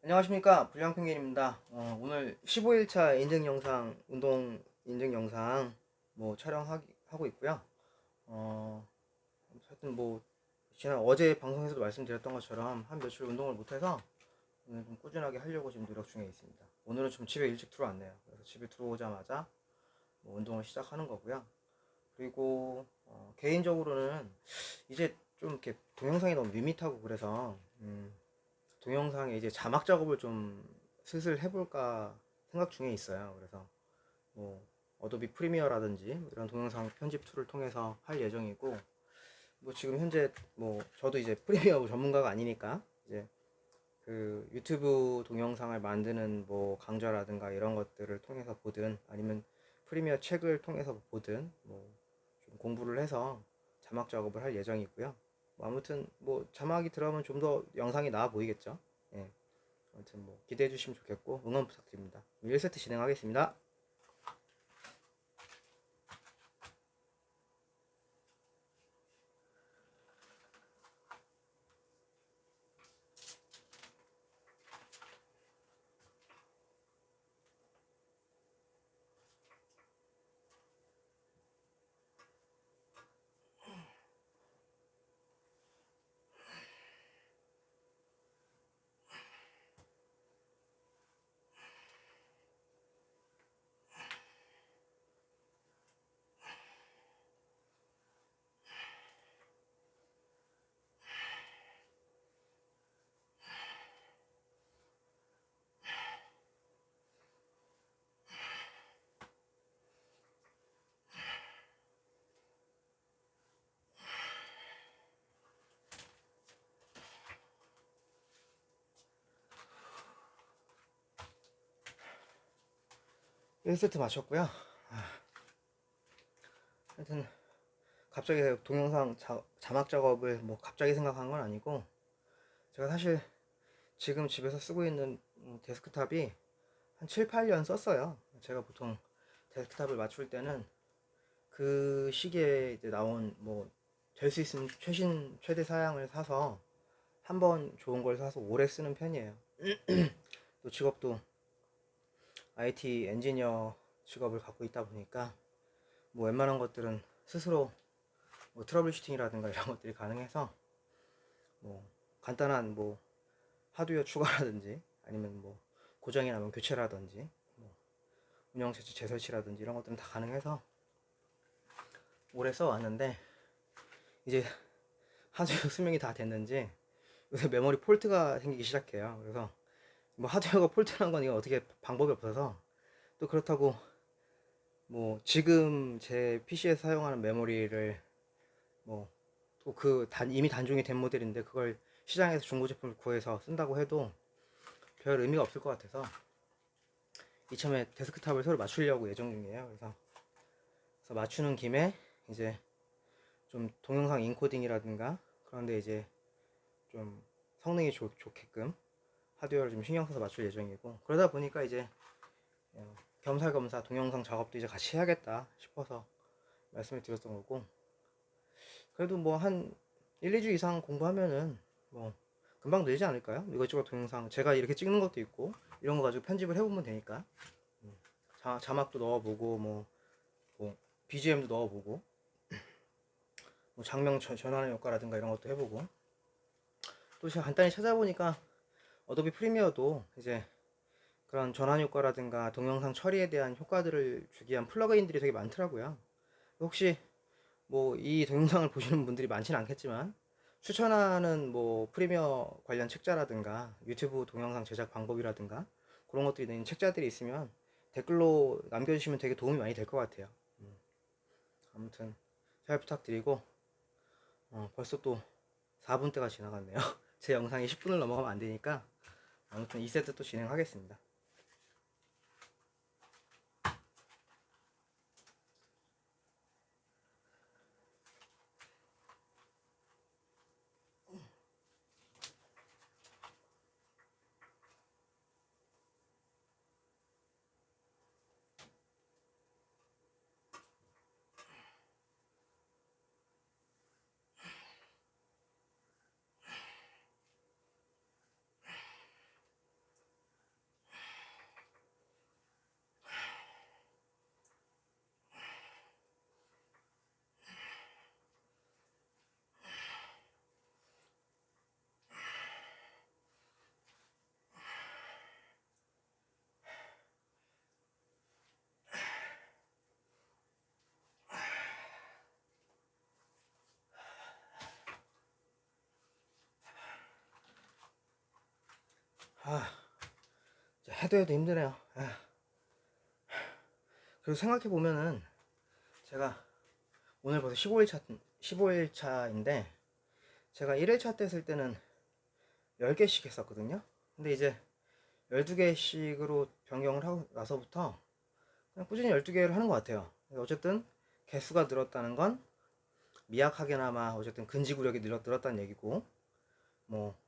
안녕하십니까. 불량penguin입니다. 어, 오늘 15일차 인증 영상 운동 인증 영상 뭐 촬영하고 있고요. 어, 하여튼 뭐 지난 어제 방송에서도 말씀드렸던 것처럼 한 며칠 운동을 못해서 오늘 좀 꾸준하게 하려고 지금 노력 중에 있습니다. 오늘은 좀 집에 일찍 들어왔네요. 그래서 집에 들어오자마자 뭐 운동을 시작하는 거고요. 그리고 어, 개인적으로는 이제 좀 이렇게 동영상이 너무 밋밋하고 그래서 음, 동영상에 이제 자막 작업을 좀 슬슬 해볼까 생각 중에 있어요. 그래서 뭐 어도비 프리미어라든지 이런 동영상 편집 툴을 통해서 할 예정이고 뭐 지금 현재 뭐 저도 이제 프리미어 전문가가 아니니까 이제 그 유튜브 동영상을 만드는 뭐 강좌라든가 이런 것들을 통해서 보든 아니면 프리미어 책을 통해서 보든 뭐 좀 공부를 해서 자막 작업을 할 예정이고요. 뭐 아무튼 뭐 자막이 들어가면 좀 더 영상이 나아 보이겠죠. 예. 아무튼 뭐 기대해 주시면 좋겠고 응원 부탁드립니다. 1세트 진행하겠습니다. 일 세트 마쳤고요. 아. 하여튼 갑자기 동영상 자, 자막 작업을 뭐 갑자기 생각한 건 아니고 제가 사실 지금 집에서 쓰고 있는 음, 데스크탑이 한 7, 8년 썼어요. 제가 보통 데스크탑을 맞출 때는 그 시기에 이제 나온 뭐 될 수 있으면 최신 최대 사양을 사서 한 번 좋은 걸 사서 오래 쓰는 편이에요. 또 직업도 IT 엔지니어 직업을 갖고 있다 보니까 뭐 웬만한 것들은 스스로 뭐 트러블 슈팅이라든가 이런 것들이 가능해서 뭐 간단한 뭐 하드웨어 추가라든지 아니면 뭐 고장이 나면 교체라든지 뭐 운영 재치 재설치라든지 이런 것들은 다 가능해서 오래 써왔는데 이제 하드웨어 수명이 다 됐는지 요새 메모리 폴트가 생기기 시작해요. 그래서 뭐 하드웨어가 폴트난 건 이거 어떻게 방법이 없어서 또 그렇다고 뭐 지금 제 PC에서 사용하는 메모리를 뭐 또 그 단 이미 단종이 된 모델인데 그걸 시장에서 중고 제품을 구해서 쓴다고 해도 별 의미가 없을 것 같아서 이참에 데스크탑을 서로 맞추려고 예정 중이에요. 그래서, 그래서 맞추는 김에 이제 좀 동영상 인코딩이라든가 그런데 이제 좀 성능이 좋, 좋게끔 하드웨어를 좀 신경 써서 맞출 예정이고 그러다 보니까 이제 어, 겸사겸사 동영상 작업도 이제 같이 해야겠다 싶어서 말씀을 드렸던 거고 그래도 뭐 한 1, 2주 이상 공부하면은 뭐 금방 늘지 않을까요? 이것저것 동영상 제가 이렇게 찍는 것도 있고 이런 거 가지고 편집을 해보면 되니까 음, 자, 자막도 넣어보고 뭐, 뭐 BGM도 넣어보고 뭐 장면 전- 전환의 효과라든가 이런 것도 해보고 또 제가 간단히 찾아보니까 어도비 프리미어도 이제 그런 전환 효과라든가 동영상 처리에 대한 효과들을 주기 위한 플러그인들이 되게 많더라고요. 혹시 뭐 이 동영상을 보시는 분들이 많지는 않겠지만 추천하는 뭐 프리미어 관련 책자라든가 유튜브 동영상 제작 방법이라든가 그런 것들이 있는 책자들이 있으면 댓글로 남겨주시면 되게 도움이 많이 될 것 같아요. 음. 아무튼 잘 부탁드리고 어, 벌써 또 4분대가 지나갔네요. 제 영상이 10분을 넘어가면 안 되니까 아무튼 2세트 또 진행하겠습니다. 해도 해도 힘드네요. 아. 그리고 생각해 보면은 제가 오늘 벌써 15일차 15일차인데 제가 1일차 때쓸 때는 10개씩 했었거든요. 근데 이제 12개씩으로 변경을 하고 나서부터 그냥 꾸준히 12개를 하는 것 같아요. 어쨌든 개수가 늘었다는 건 미약하게나마 어쨌든 근지구력이 늘었, 늘었다는 얘기고 뭐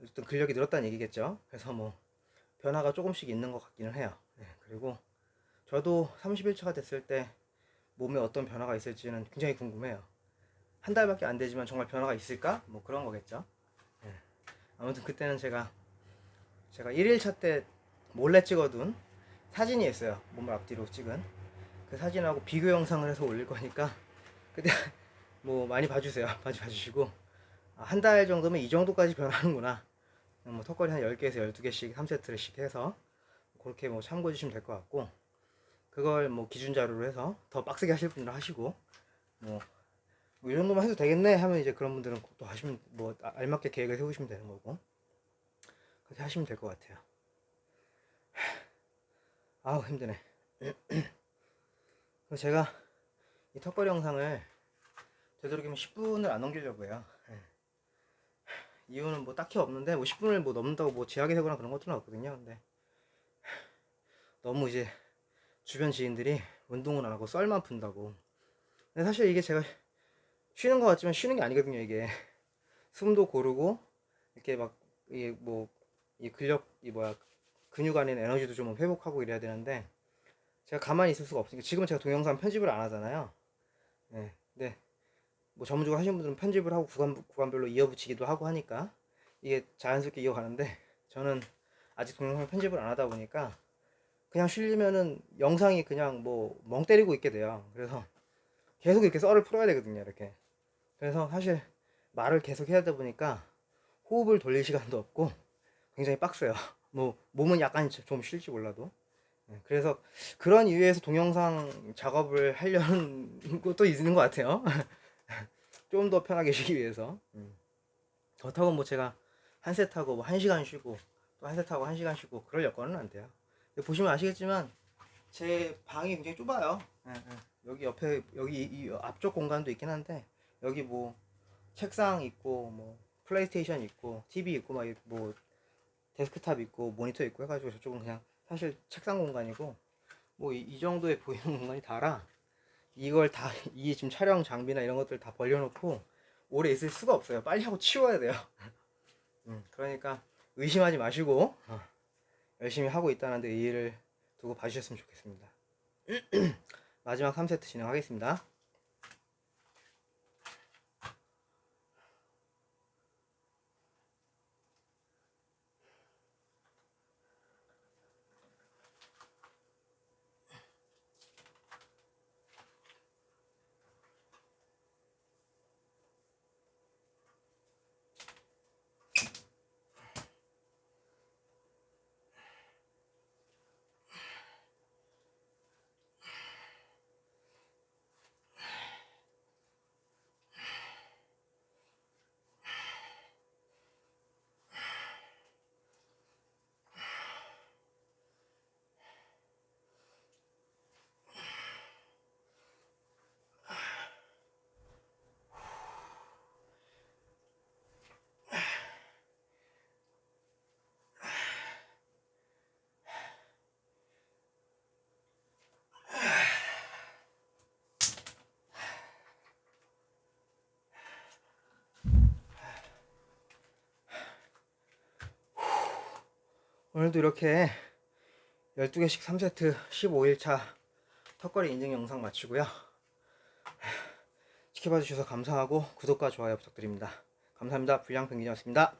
어쨌든 근력이 늘었다는 얘기겠죠. 그래서 뭐 변화가 조금씩 있는 것 같기는 해요. 네, 그리고 저도 31차가 됐을 때 몸에 어떤 변화가 있을지는 굉장히 궁금해요. 한 달밖에 안 되지만 정말 변화가 있을까? 뭐 그런 거겠죠. 네. 아무튼 그때는 제가 제가 1일차 때 몰래 찍어둔 사진이 있어요. 몸을 앞뒤로 찍은 그 사진하고 비교 영상을 해서 올릴 거니까 그때 뭐 많이 봐주세요. 많이 봐주시고 아, 한달 정도면 이 정도까지 변하는구나. 뭐 턱걸이 한 10개에서 12개씩 3세트씩 해서 그렇게 뭐 참고해 주시면 될 것 같고 그걸 뭐 기준 자료로 해서 더 빡세게 하실 분들은 하시고 뭐, 뭐 이 정도만 해도 되겠네 하면 이제 그런 분들은 또 하시면 뭐 아- 알맞게 계획을 세우시면 되는 거고 그렇게 하시면 될 것 같아요. 아우 힘드네. 제가 이 턱걸이 영상을 되도록이면 10분을 안 넘기려고 해요. 예. 이유는 뭐 딱히 없는데 뭐 10분을 뭐 넘는다고 뭐 제약이 되거나 그런 것들은 없거든요. 근데 너무 이제 주변 지인들이 운동을 안 하고 썰만 푼다고. 근데 사실 이게 제가 쉬는 것 같지만 쉬는 게 아니거든요. 이게 숨도 고르고 이렇게 막 이게 뭐 이 근력 이 뭐야 근육 안에 에너지도 좀 회복하고 이래야 되는데 제가 가만히 있을 수가 없으니까 지금 은 제가 동영상 편집을 안 하잖아요. 네. 근데 뭐 전문적으로 하시는 분들은 편집을 하고 구간 구간별로 이어붙이기도 하고 하니까 이게 자연스럽게 이어가는데 저는 아직 동영상 편집을 안 하다 보니까 그냥 쉬려면은 영상이 그냥 뭐 멍 때리고 있게 돼요. 그래서 계속 이렇게 썰을 풀어야 되거든요. 이렇게. 그래서 사실 말을 계속 해야 되다 보니까 호흡을 돌릴 시간도 없고 굉장히 빡세요. 뭐 몸은 약간 좀 쉴지 몰라도. 네, 그래서 그런 이유에서 동영상 작업을 하려는 것도 있는 것 같아요. 좀 더 편하게 쉬기 위해서. 음. 그렇다고 뭐 제가 한 세트하고 뭐한 시간 쉬고 또 한 세트하고 한 시간 쉬고 그럴 여건은 안 돼요. 보시면 아시겠지만 제 방이 굉장히 좁아요. 예, 예. 여기 옆에 여기 이 앞쪽 공간도 있긴 한데 여기 뭐 책상 있고 뭐 플레이스테이션 있고 TV 있고 막 뭐 데스크탑 있고 모니터 있고 해가지고 저쪽은 그냥 사실 책상 공간이고 뭐 이 정도에 보이는 공간이 다라 이걸 다 이 지금 촬영 장비나 이런 것들 다 벌려놓고 오래 있을 수가 없어요. 빨리 하고 치워야 돼요. 음, 그러니까 의심하지 마시고 어, 열심히 하고 있다는 데 의의를 두고 봐주셨으면 좋겠습니다. 마지막 3세트 진행하겠습니다. 오늘도 이렇게 12개씩 3세트 15일차 턱걸이 인증 영상 마치고요. 지켜봐 주셔서 감사하고 구독과 좋아요 부탁드립니다. 감사합니다. 불량pengin이었습니다.